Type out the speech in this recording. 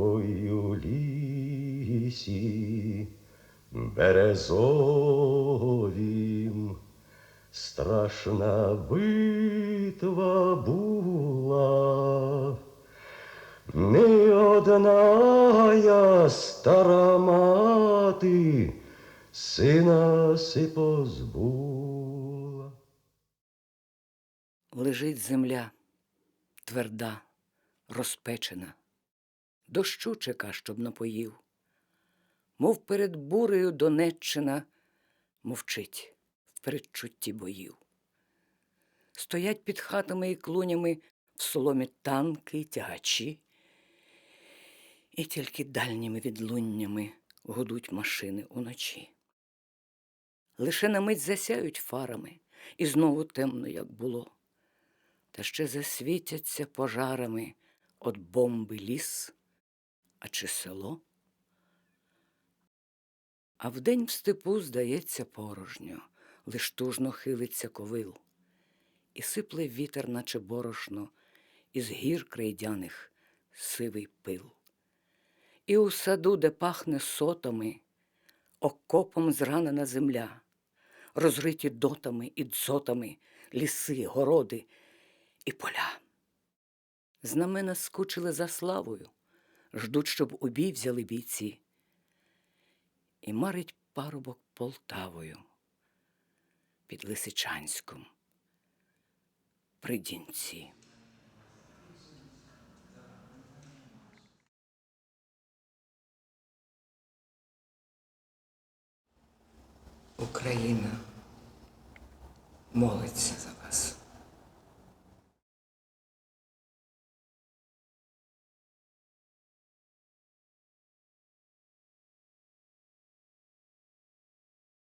Ой у лісі березовім страшна битва була. Не одна я стара мати сина си позбула. Лежить земля, тверда, розпечена, дощу чека, щоб напоїв, мов перед бурею Донеччина мовчить в передчутті боїв. Стоять під хатами і клунями в соломі танки й тягачі, і тільки дальніми відлуннями гудуть машини уночі. Лише на мить засяють фарами, і знову темно, як було та ще засвітяться пожарами от бомби ліс, а чи село. А вдень в степу, здається, порожньо, лиш тужно хилиться ковил, і сипле вітер, наче борошно, із гір крейдяних сивий пил. І у саду, де пахне сотами, окопом зранена земля, розриті дотами і дзотами ліси, городи і поля. Знамена скучили за славою, ждуть, щоб у бій взяли бійці. І марить парубок Полтавою під Лисичанськом при дінці. Україна молиться за